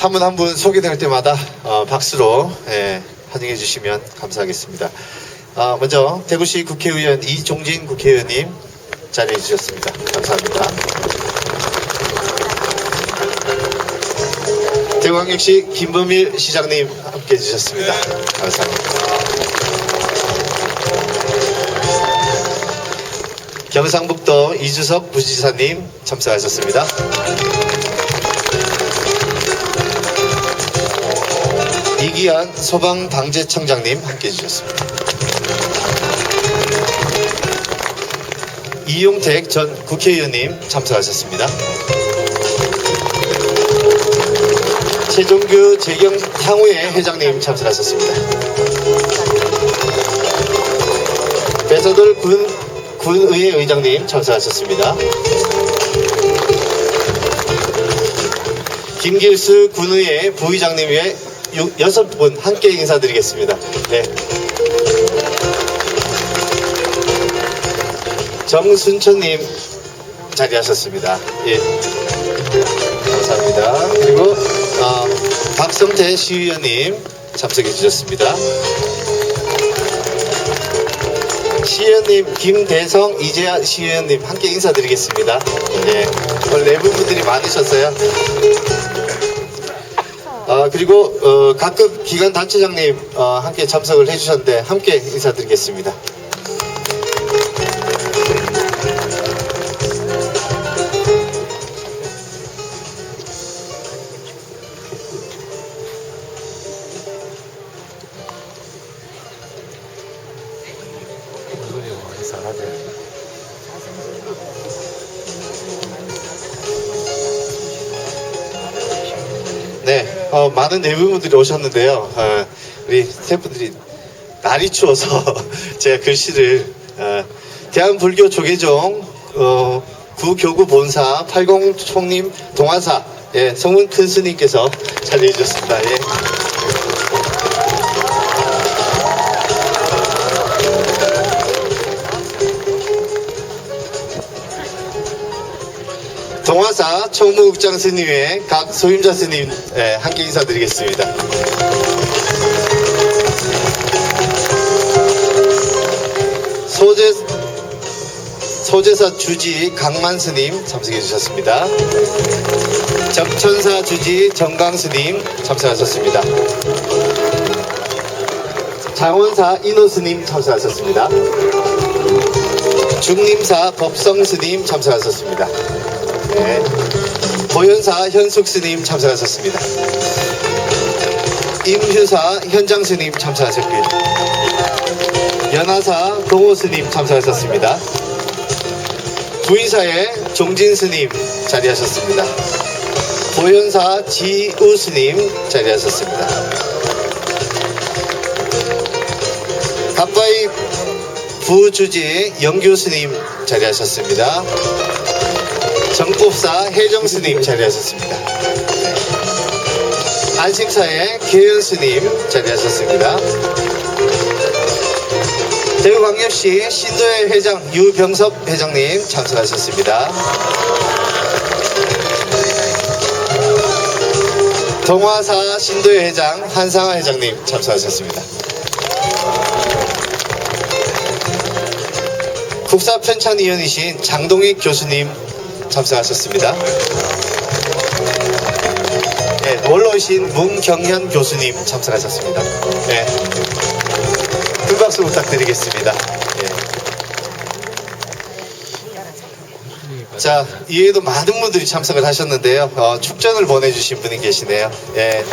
한 분 한 분 소개될 때마다 어, 박수로 예, 환영해 주시면 감사하겠습니다. 아, 먼저 대구시 국회의원 이종진 국회의원님 자리해 주셨습니다. 감사합니다. 대구광역시 김범일 시장님 함께 해주셨습니다. 감사합니다. 경상북도 이주석 부지사님 참석하셨습니다. 이기한 소방방재청장님 함께 해주셨습니다. 이용택 전 국회의원님 참석하셨습니다. 최종규 재경 향후회 회장님 참석하셨습니다. 배서들 군, 군의회 의장님 참석하셨습니다. 김길수 군의회 부의장님 외 유- 여섯 분 함께 인사드리겠습니다. 네. 정순천님 자리하셨습니다. 예. 감사합니다. 그리고 어, 박성태 시의원님 참석해 주셨습니다. 시의원님 김대성 이재하 시의원님 함께 인사드리겠습니다. 네. 오늘 내부 분들이 많으셨어요. 아, 그리고 어, 각급 기관 단체장님 어, 함께 참석을 해주셨는데 함께 인사드리겠습니다. 네, 어, 많은 내부분들이 오셨는데요. 어, 우리 스태프분들이 날이 추워서 제가 글씨를 어, 대한불교 조계종 어, 구교구 본사 80 총림 동화사 예, 성문 큰 스님께서 잘 해주셨습니다. 예. 동화사 총무국장 스님의 각 소임자 스님 예, 함께 인사드리겠습니다. 소재 소재사 주지 강만 스님 참석해 주셨습니다. 정천사 주지 정강 스님 참석하셨습니다. 장원사 인호 스님 참석하셨습니다. 중림사 법성 스님 참석하셨습니다. 네. 보현사 현숙 스님 참석하셨습니다. 임휴사 현장 스님 참석하셨고요. 연하사 동호 스님 참석하셨습니다. 부의사의 종진 스님 자리하셨습니다. 보현사 지우 스님 자리하셨습니다. 갑바이 부주지 영규 스님 자리하셨습니다. 정법사 혜정 스님 자리하셨습니다. 안식사의 계현 스님 자리하셨습니다. 대구광역시 신도회 회장 유병섭 회장님 참석하셨습니다. 동화사 신도회 회장 한상화 회장님 참석하셨습니다. 국사편찬위원이신 장동익 교수님 참석하셨습니다. 네, 원로이신 문경현 교수님 참석하셨습니다. 네. 큰 박수 부탁드리겠습니다. 예. 자, 이외에도 많은 분들이 참석을 하셨는데요. 어, 축전을 보내주신 분이 계시네요. 예.